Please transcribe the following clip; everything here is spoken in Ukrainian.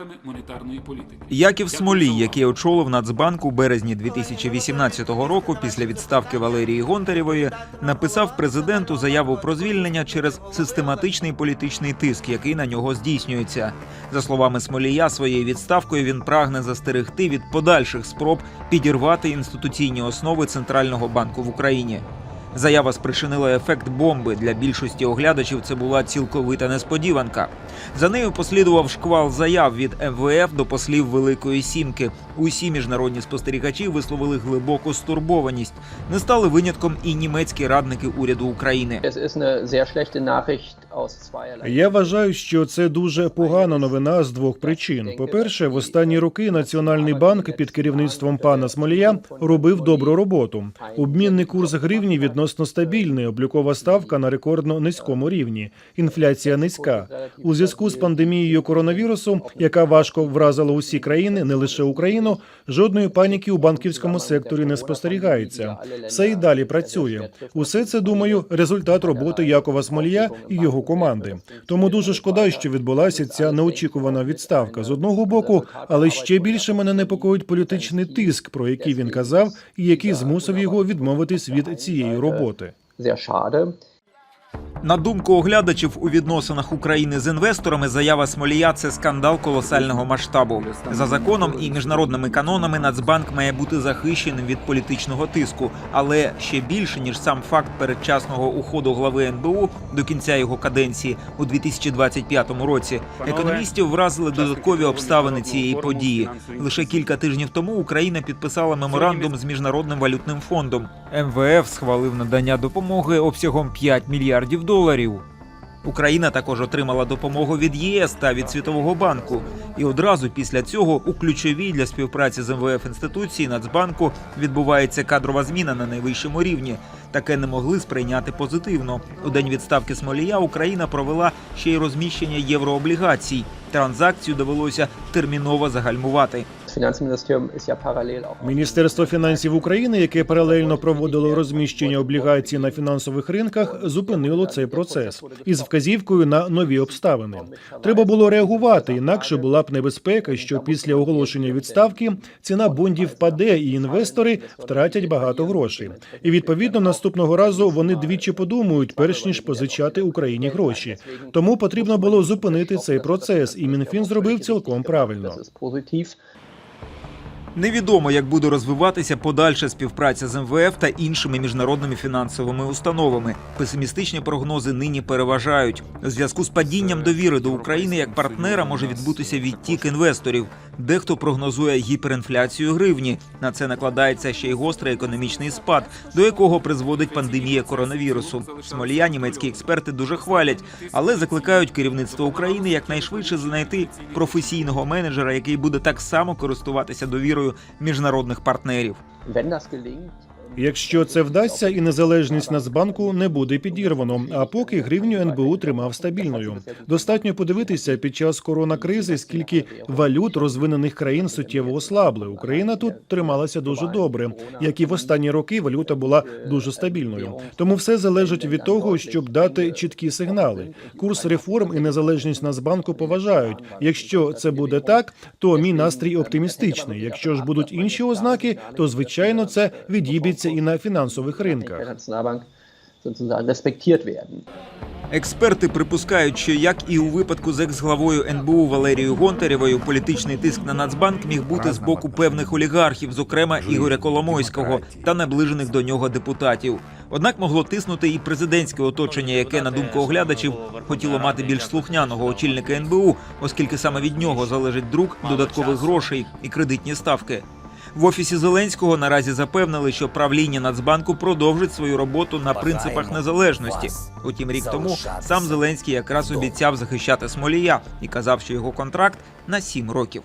суб'єктами монетарної політики. Яків Смолій, який очолив Нацбанк у березні 2018 року після відставки Валерії Гонтарєвої, написав президенту заяву про звільнення через систематичний політичний тиск, який на нього здійснюється. За словами Смолія, своєю відставкою він прагне застерегти від подальших спроб підірвати інституційні основи центрального банку в Україні. Заява спричинила ефект бомби. Для більшості оглядачів це була цілковита несподіванка. За нею послідував шквал заяв від МВФ до послів Великої Сімки. Усі міжнародні спостерігачі висловили глибоку стурбованість. Не стали винятком і німецькі радники уряду України. Es ist eine sehr Я вважаю, що це дуже погана новина з двох причин. По-перше, в останні роки Національний банк під керівництвом пана Смолія робив добру роботу. Обмінний курс гривні відносно стабільний, облікова ставка на рекордно низькому рівні. Інфляція низька. У зв'язку з пандемією коронавірусу, яка важко вразила усі країни, не лише Україну, жодної паніки у банківському секторі не спостерігається. Все і далі працює. Усе це думаю, результат роботи Якова Смолія і його команди. Тому дуже шкода, що відбулася ця неочікувана відставка з одного боку, але ще більше мене непокоїть політичний тиск, про який він казав, і який змусив його відмовитись від цієї роботи. На думку оглядачів у відносинах України з інвесторами, заява Смолія це скандал колосального масштабу. За законом і міжнародними канонами Нацбанк має бути захищеним від політичного тиску, але ще більше ніж сам факт передчасного уходу глави НБУ до кінця його каденції у 2025 році. Економістів вразили додаткові обставини цієї події. Лише кілька тижнів тому Україна підписала меморандум з міжнародним валютним фондом. МВФ схвалив надання допомоги обсягом 5 мільярдів доларів. Україна також отримала допомогу від ЄС та від Світового банку. І одразу після цього у ключовій для співпраці з МВФ інституції Нацбанку відбувається кадрова зміна на найвищому рівні. Таке не могли сприйняти позитивно. У день відставки Смолія Україна провела ще й розміщення єврооблігацій. Транзакцію довелося терміново загальмувати. Міністерство фінансів України, яке паралельно проводило розміщення облігацій на фінансових ринках, зупинило цей процес із вказівкою на нові обставини. Треба було реагувати, інакше була б небезпека, що після оголошення відставки ціна бондів впаде, і інвестори втратять багато грошей. І відповідно наступного разу вони двічі подумають, перш ніж позичати Україні гроші. Тому потрібно було зупинити цей процес, і Мінфін зробив цілком правильно. Невідомо, як буде розвиватися подальша співпраця з МВФ та іншими міжнародними фінансовими установами. Песимістичні прогнози нині переважають. У зв'язку з падінням довіри до України як партнера може відбутися відтік інвесторів. Дехто прогнозує гіперінфляцію гривні. На це накладається ще й гострий економічний спад, до якого призводить пандемія коронавірусу. Смолія німецькі експерти дуже хвалять, але закликають керівництво України якнайшвидше знайти професійного менеджера, який буде так само користуватися довірою міжнародних партнерів. Якщо це вдасться, і незалежність Нацбанку не буде підірвано. А поки гривню НБУ тримав стабільною. Достатньо подивитися під час коронакризи, скільки валют розвинених країн суттєво ослабли. Україна тут трималася дуже добре. Як і в останні роки, валюта була дуже стабільною. Тому все залежить від того, щоб дати чіткі сигнали. Курс реформ і незалежність Нацбанку поважають. Якщо це буде так, то мій настрій оптимістичний. Якщо ж будуть інші ознаки, то звичайно це відіб'ється і на фінансових ринках. Експерти припускають, що як і у випадку з екс-главою НБУ Валерією Гонтарєвою, політичний тиск на Нацбанк міг бути з боку певних олігархів, зокрема Ігоря Коломойського та наближених до нього депутатів. Однак могло тиснути і президентське оточення, яке, на думку оглядачів, хотіло мати більш слухняного очільника НБУ, оскільки саме від нього залежить друк додаткових грошей і кредитні ставки. В офісі Зеленського наразі запевнили, що правління Нацбанку продовжить свою роботу на принципах незалежності. Утім, рік тому сам Зеленський якраз обіцяв захищати Смолія і казав, що його контракт на сім років.